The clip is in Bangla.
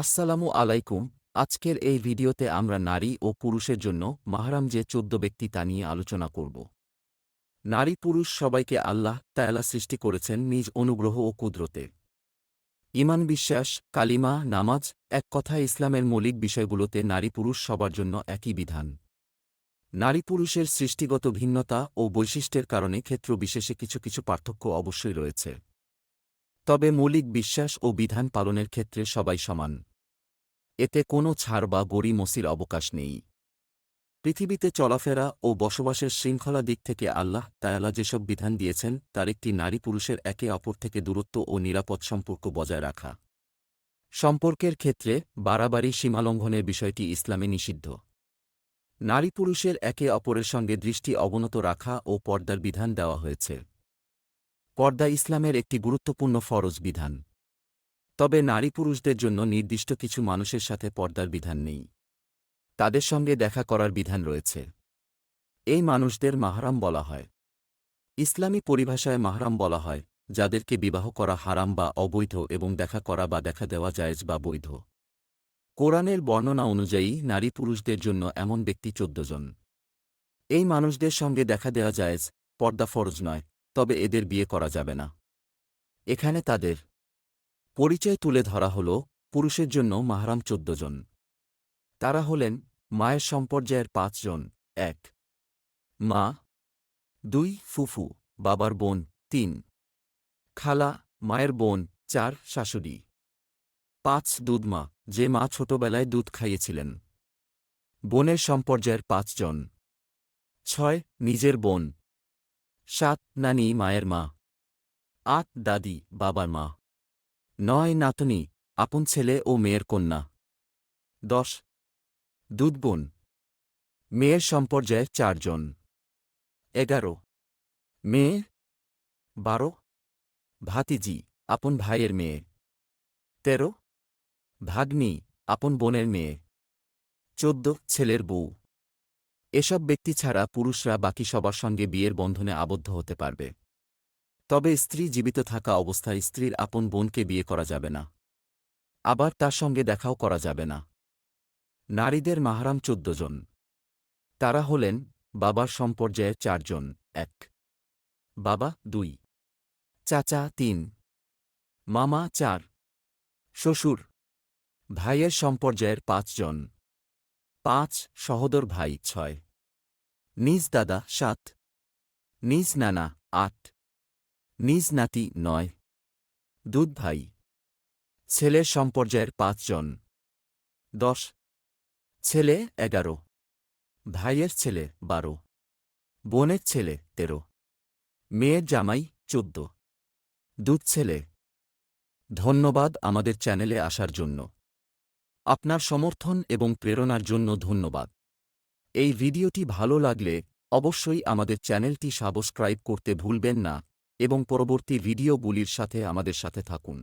আসসালামু আলাইকুম, আজকের এই ভিডিওতে আমরা নারী ও পুরুষের জন্য মাহরাম যে চোদ্দ ব্যক্তি তা নিয়ে আলোচনা করব। নারী পুরুষ সবাইকে আল্লাহ তায়ালা সৃষ্টি করেছেন নিজ অনুগ্রহ ও কুদরতে। ইমান বিশ্বাস, কালিমা, নামাজ, এক কথা ইসলামের মৌলিক বিষয়গুলোতে নারী পুরুষ সবার জন্য একই বিধান। নারী পুরুষের সৃষ্টিগত ভিন্নতা ও বৈশিষ্ট্যের কারণে ক্ষেত্র বিশেষে কিছু কিছু পার্থক্য অবশ্যই রয়েছে। তবে মৌলিক বিশ্বাস ও বিধান পালনের ক্ষেত্রে সবাই সমান। এতে কোনো ছাড় বা গড়ি মসির অবকাশ নেই। পৃথিবীতে চলাফেরা ও বসবাসের শৃঙ্খলা দিক থেকে আল্লাহ তায়ালা যেসব বিধান দিয়েছেন, তার একটি নারী পুরুষের একে অপর থেকে দূরত্ব ও নিরাপদ সম্পর্ক বজায় রাখা। সম্পর্কের ক্ষেত্রে বাড়াবাড়ি সীমালঙ্ঘনের বিষয়টি ইসলামে নিষিদ্ধ। নারী পুরুষের একে অপরের সঙ্গে দৃষ্টি অবনত রাখা ও পর্দার বিধান দেওয়া হয়েছে। পর্দা ইসলামের একটি গুরুত্বপূর্ণ ফরজ বিধান। তবে নারী পুরুষদের জন্য নির্দিষ্ট কিছু মানুষের সাথে পর্দার বিধান নেই। তাদের সঙ্গে দেখা করার বিধান রয়েছে। এই মানুষদের মাহরাম বলা হয়। ইসলামী পরিভাষায় মাহরাম বলা হয়, যাদেরকে বিবাহ করা হারাম বা অবৈধ এবং দেখা করা বা দেখা দেওয়া জায়েজ বা বৈধ। কোরআনের বর্ণনা অনুযায়ী নারী পুরুষদের জন্য এমন ব্যক্তি চোদ্দ জন। এই মানুষদের সঙ্গে দেখা দেওয়া জায়েজ, পর্দা ফরজ নয়। তবে এদের বিয়ে করা যাবে না। এখানে তাদের পরিচয় তুলে ধরা হল পুরুষের জন্য মাহরাম চোদ্দ জন। তারা হলেন মায়ের সম্পর্যায়ের পাঁচজন এক। মা। দুই ফুফু, বাবার বোন। তিন। খালা, মায়ের বোন। চার শাশুড়ি। পাঁচ দুধমা যে মা ছোটবেলায় দুধ খাইয়েছিলেন। বোনের সম্পর্যায়ের পাঁচজন ছয়, নিজের বোন। সাত নানি মায়ের মা। আট দাদি বাবার মা। নয় নাতনি, আপন ছেলে ও মেয়ের কন্যা। দশ দুধবোন মেয়ের সম্পর্যায়ে চারজন এগারো মেয়ে। বারো ভাতিজি, আপন ভাইয়ের মেয়ে। তেরো ভাগ্নি, আপন বোনের মেয়ে। চোদ্দ ছেলের বউ। এসব ব্যক্তি ছাড়া পুরুষরা বাকি সবার সঙ্গে বিয়ের বন্ধনে আবদ্ধ হতে পারবে। তবে স্ত্রী জীবিত থাকা অবস্থায় স্ত্রীর আপন বোনকে বিয়ে করা যাবে না। আবার তার সঙ্গে দেখাও করা যাবে না। নারীদের মাহারাম চোদ্দ জন। তারা হলেন বাবার সম্পর্যায়ে চারজন এক। বাবা দুই। চাচা তিন। মামা চার। শ্বশুর। ভাইয়ের সম্পর্যায়ের পাঁচজন পাঁচ সহদর ভাই ছয়। নিজ দাদা সাত, নিজ নানা আট, নিজ নাতি নয়, দুধ ভাই ছেলের সম্পর্যায়ের পাঁচজন দশ, ছেলে এগারো, ভাইয়ের ছেলে বারো, বোনের ছেলে তেরো, মেয়ের জামাই চোদ্দ, দুধ ছেলে। ধন্যবাদ আমাদের চ্যানেলে আসার জন্য। আপনার সমর্থন এবং প্রেরণার জন্য ধন্যবাদ। এই ভিডিওটি ভালো লাগলে অবশ্যই আমাদের চ্যানেলটি সাবস্ক্রাইব করতে ভুলবেন না এবং পরবর্তী ভিডিওগুলির সাথে আমাদের সাথে থাকুন।